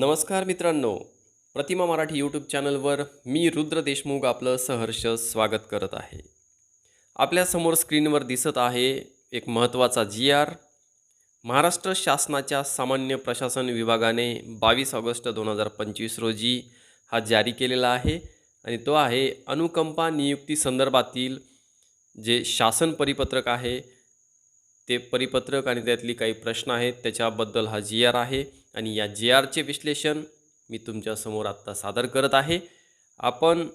नमस्कार मित्रांनो. प्रतिमा मराठी यूट्यूब चॅनलवर मी रुद्र देशमुख आपलं सहर्ष स्वागत करत आहे. आपल्यासमोर स्क्रीनवर दिसत आहे एक महत्त्वाचा जी आर. महाराष्ट्र शासनाच्या सामान्य प्रशासन विभागाने बावीस ऑगस्ट दोन हजार पंचवीस रोजी हा जारी केलेला आहे आणि तो आहे अनुकंपा नियुक्ती संदर्भातील जे शासन परिपत्रक आहे ते परिपत्रक आणि त्यातली काही प्रश्न आहेत त्याच्याबद्दल हा जी आर आहे. आणि या जे आरचे विश्लेषण मी तुमच्यासमोर आत्ता सादर करत आहे. आपण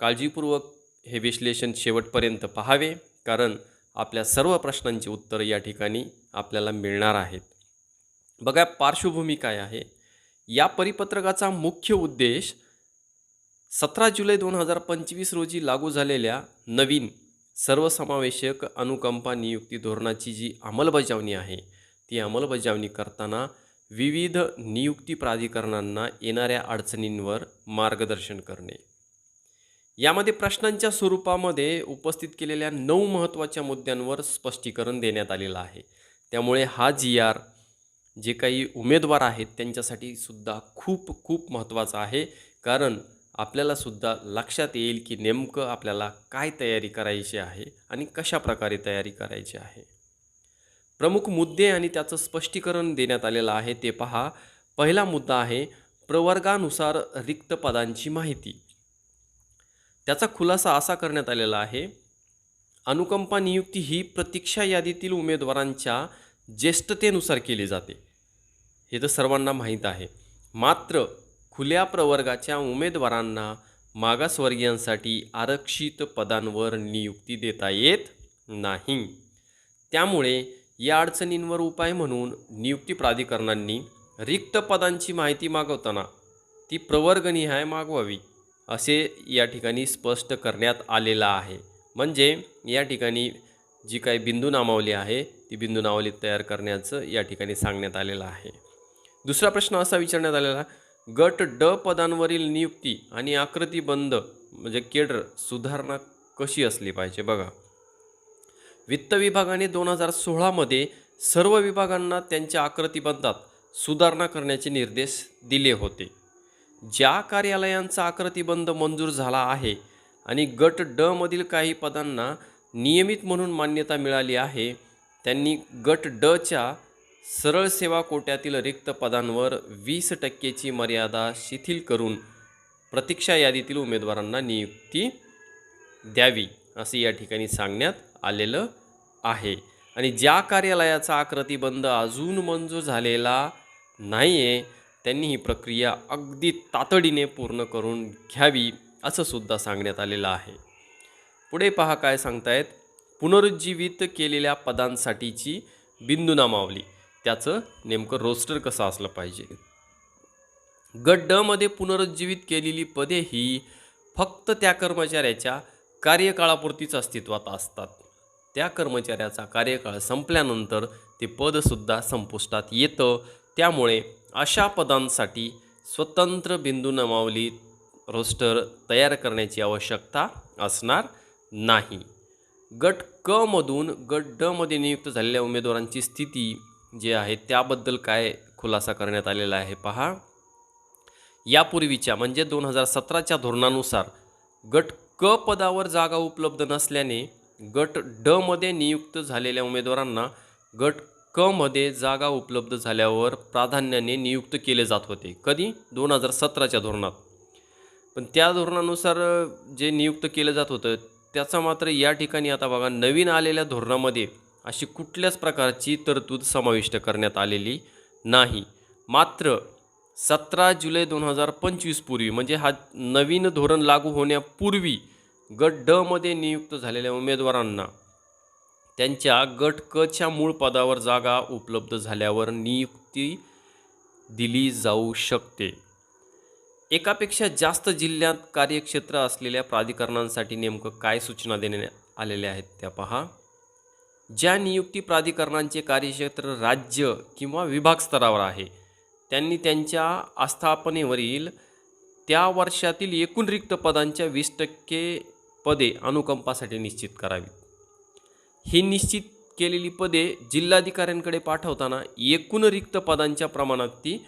काळजीपूर्वक हे विश्लेषण शेवटपर्यंत पहावे कारण आपल्या सर्व प्रश्नांची उत्तरं या ठिकाणी आपल्याला मिळणार आहेत. बघा पार्श्वभूमी काय आहे? या परिपत्रकाचा मुख्य उद्देश सतरा जुलै दोन हजार पंचवीस रोजी लागू झालेल्या नवीन सर्वसमावेशक अनुकंपा नियुक्ती धोरणाची जी अंमलबजावणी आहे ती अंमलबजावणी करताना विविध नियुक्ती प्राधिकरणांना येणाऱ्या अडचणींवर मार्गदर्शन करणे. यामध्ये प्रश्नांच्या स्वरूपामध्ये उपस्थित केलेल्या नऊ महत्त्वाच्या मुद्द्यांवर स्पष्टीकरण देण्यात आलेलं आहे. त्यामुळे हा जी आर जे काही उमेदवार आहेत त्यांच्यासाठी सुद्धा खूप खूप महत्त्वाचा आहे. कारण आपल्याला सुद्धा लक्षात येईल की नेमकं आपल्याला काय तयारी करायची आहे आणि कशा प्रकारे तयारी करायची आहे. प्रमुख मुद्दे आणि त्याचं स्पष्टीकरण देण्यात आलेलं आहे ते पहा. पहिला मुद्दा आहे प्रवर्गानुसार रिक्त पदांची माहिती. त्याचा खुलासा असा करण्यात आलेला आहे अनुकंपा नियुक्ती ही प्रतीक्षा यादीतील उमेदवारांच्या ज्येष्ठतेनुसार केली जाते. हे तर सर्वांना माहीत आहे. मात्र खुल्या प्रवर्गाच्या उमेदवारांना मागासवर्गीयांसाठी आरक्षित पदांवर नियुक्ती देता येत नाही. त्यामुळे या अडचणींवर उपाय म्हणून नियुक्ती प्राधिकरणांनी रिक्त पदांची माहिती मागवताना ती प्रवर्गनिहाय मागवावी असे या ठिकाणी स्पष्ट करण्यात आलेलं आहे. म्हणजे या ठिकाणी जी काही बिंदू नामावली आहे ती बिंदू नामावली तयार करण्याचं या ठिकाणी सांगण्यात आलेलं आहे. दुसरा प्रश्न असा विचारण्यात आलेला गट ड पदांवरील नियुक्ती आणि आकृतीबंध म्हणजे केडर सुधारणा कशी असली पाहिजे? बघा. वित्त विभागाने दोन हजार सोळामध्ये सर्व विभागांना त्यांच्या आकृतीबंधात सुधारणा करण्याचे निर्देश दिले होते. ज्या कार्यालयांचा आकृतीबंध मंजूर झाला आहे आणि गट ड मधील काही पदांना नियमित म्हणून मान्यता मिळाली आहे त्यांनी गट डच्या सरळ सेवा कोट्यातील रिक्त पदांवर वीस टक्केची मर्यादा शिथिल करून प्रतीक्षा यादीतील उमेदवारांना नियुक्ती द्यावी असे या ठिकाणी सांगण्यात आलेलं आहे. आणि ज्या कार्यालयाचा आकृतीबंध अजून मंजूर झालेला नाही आहे त्यांनी ही प्रक्रिया अगदी तातडीने पूर्ण करून घ्यावी असं सुद्धा सांगण्यात आलेलं आहे. पुढे पहा काय सांगतायत. पुनरुज्जीवित केलेल्या पदांसाठीची बिंदू नामावली त्याचं नेमकं रोस्टर कसं असलं पाहिजे? गट ड मध्ये पुनरुज्जीवित केलेली पदे ही फक्त त्या कर्मचाऱ्याच्या कार्यकाळापुरतीच अस्तित्वात असतात. त्या कर्मचाऱ्याचा कार्यकाळ संपल्यानंतर ते पदसुद्धा संपुष्टात येतं. त्यामुळे अशा पदांसाठी स्वतंत्र बिंदू नमावली रोस्टर तयार करण्याची आवश्यकता असणार नाही. गट क मधून गट ड मध्ये नियुक्त झालेल्या उमेदवारांची स्थिती जी आहे त्याबद्दल काय खुलासा करण्यात आलेला आहे पहा. यापूर्वीच्या म्हणजे दोन हजार सतराच्या धोरणानुसार गट क पदावर जागा उपलब्ध नसल्याने गट ड मध्ये नियुक्त झालेल्या उमेदवारांना गट क मध्ये जागा उपलब्ध झाल्यावर प्राधान्याने नियुक्त केले जात होते. कधी? दोन हजार सतराच्या धोरणात. पण त्या धोरणानुसार जे नियुक्त केलं जात होतं त्याचा मात्र या ठिकाणी आता बघा नवीन आलेल्या धोरणामध्ये अशी कुठल्याच प्रकारची तरतूद समाविष्ट करण्यात आलेली नाही. मात्र सतरा जुलै दोन हजार पंचवीसपूर्वी म्हणजे हा नवीन धोरण लागू होण्यापूर्वी गट ड मध्ये नियुक्त झालेल्या उमेदवारांना त्यांच्या गट कच्या मूळ पदावर जागा उपलब्ध झाल्यावर नियुक्ती दिली जाऊ शकते. एकापेक्षा जास्त जिल्ह्यात कार्यक्षेत्र असलेल्या प्राधिकरणांसाठी नेमकं काय सूचना देण्यात आलेल्या आहेत त्या पहा. ज्या नियुक्ती प्राधिकरणांचे कार्यक्षेत्र राज्य किंवा विभाग स्तरावर आहे त्यांनी त्यांच्या आस्थापनेवरील त्या वर्षातील एकूण रिक्त पदांच्या वीस टक्के पदे अनुकंपासाठी निश्चित करावीत. ही निश्चित केलेली पदे जिल्हाधिकाऱ्यांकडे पाठवताना एकूण रिक्त पदांच्या प्रमाणात ती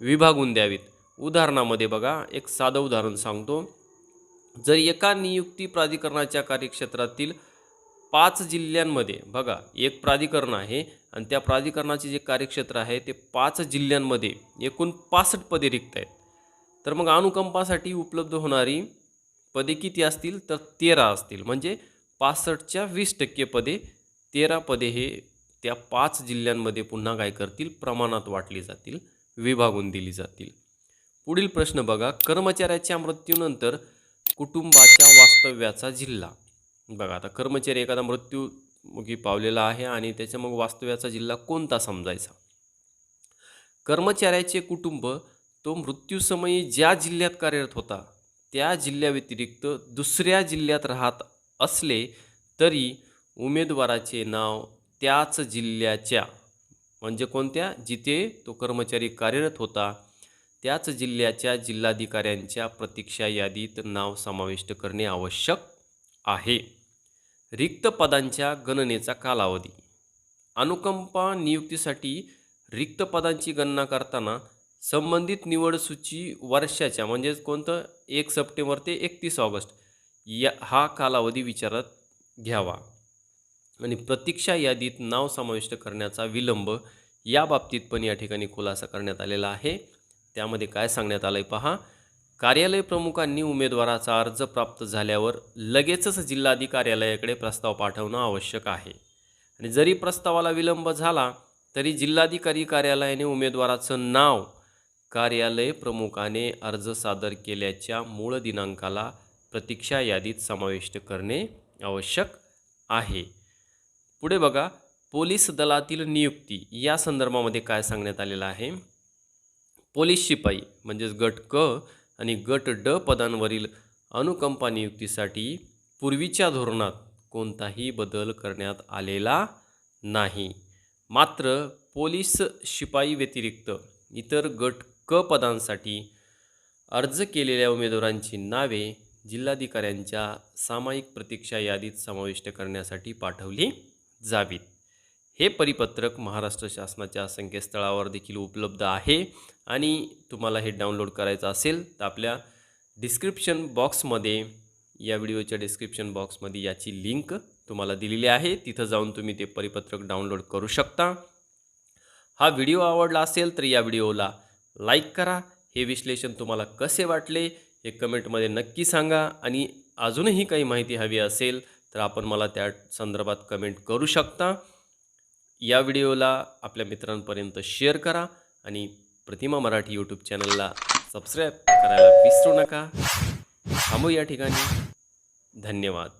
विभागून द्यावीत. उदाहरणामध्ये बघा एक साधं उदाहरण सांगतो. जर एका नियुक्ती प्राधिकरणाच्या कार्यक्षेत्रातील पाच जिल्ह्यांमध्ये बघा एक प्राधिकरण आहे आणि त्या प्राधिकरणाचे जे कार्यक्षेत्र आहे ते पाच जिल्ह्यांमध्ये एकूण पासष्ट पदे रिक्त आहेत. तर मग अनुकंपासाठी उपलब्ध होणारी पदे किती असतील तर तेरा असतील. म्हणजे पासष्टच्या वीस टक्के पदे तेरा पदे हे त्या पाच जिल्ह्यांमध्ये पुन्हा काय करतील? प्रमाणात वाटली जातील विभागून दिली जातील. पुढील प्रश्न बघा. कर्मचाऱ्याच्या मृत्यूनंतर कुटुंबाच्या वास्तव्याचा जिल्हा. बघा आता कर्मचारी एखादा मृत्यूमुखी पावलेला आहे आणि त्याच्या मग वास्तव्याचा जिल्हा कोणता समजायचा? कर्मचाऱ्याचे कुटुंब तो मृत्यूसमयी ज्या जिल्ह्यात कार्यरत होता त्या जिल्ह्याव्यतिरिक्त दुसऱ्या जिल्ह्यात राहत असले तरी उमेदवाराचे नाव त्याच जिल्ह्याच्या म्हणजे कोणत्या? जिथे तो कर्मचारी कार्यरत होता त्याच जिल्ह्याच्या जिल्हाधिकाऱ्यांच्या प्रतीक्षा यादीत नाव समाविष्ट करणे आवश्यक आहे. रिक्त पदांच्या गणनेचा कालावधी. अनुकंपा नियुक्तीसाठी रिक्त पदांची गणना करताना संबंधित निवड सूची वर्षाच्या म्हणजेच कोणतं? एक सप्टेंबर ते एकतीस ऑगस्ट. या हा कालावधी विचारात घ्यावा. आणि प्रतीक्षा यादीत नाव समाविष्ट करण्याचा विलंब या बाबतीत पण या ठिकाणी खुलासा करण्यात आलेला आहे. त्यामध्ये काय सांगण्यात आलं आहे पहा. कार्यालय प्रमुखांनी उमेदवाराचा अर्ज प्राप्त झाल्यावर लगेचच जिल्हाधिकार्यालयाकडे प्रस्ताव पाठवणं आवश्यक आहे. आणि जरी प्रस्तावाला विलंब झाला तरी जिल्हाधिकारी कार्यालयाने उमेदवाराचं नाव कार्यालय प्रमुखाने अर्ज सादर केल्याच्या मूळ दिनांकाला प्रतीक्षा यादीत समाविष्ट करणे आवश्यक आहे. पुढे बघा पोलीस दलातील नियुक्ती या संदर्भामध्ये काय सांगण्यात आलेलं आहे? पोलीस शिपाई म्हणजेच गट क आणि गट ड पदांवरील अनुकंपा नियुक्तीसाठी पूर्वीच्या धोरणात कोणताही बदल करण्यात आलेला नाही. मात्र पोलीस शिपाई व्यतिरिक्त इतर गट क पदांसाठी अर्ज केलेल्या उमेदवारांची नावे जिल्हाधिकाऱ्यांच्या सामायिक प्रतीक्षा यादीत समाविष्ट करण्यासाठी पाठवली जावीत. हे परिपत्रक महाराष्ट्र शासनाच्या संकेतस्थळावर देखील उपलब्ध आहे आणि तुम्हाला हे डाउनलोड करायचं असेल तर आपल्या डिस्क्रिप्शन बॉक्समध्ये या व्हिडिओच्या डिस्क्रिप्शन बॉक्समध्ये याची लिंक तुम्हाला दिलेली आहे. तिथं जाऊन तुम्ही ते परिपत्रक डाउनलोड करू शकता. हा व्हिडिओ आवडला असेल तर या व्हिडिओला लाईक करा. हे विश्लेषण तुम्हाला कसे वाटले हे कमेंटमध्ये नक्की सांगा. आणि अजूनही काही माहिती हवी असेल तर आपण मला त्या संदर्भात कमेंट करू शकता. या व्हिडिओला आपल्या मित्रांपर्यंत शेअर करा आणि प्रतिमा मराठी यूट्यूब चॅनलला सबस्क्राईब करायला विसरू नका. थांबू या ठिकाणी. धन्यवाद.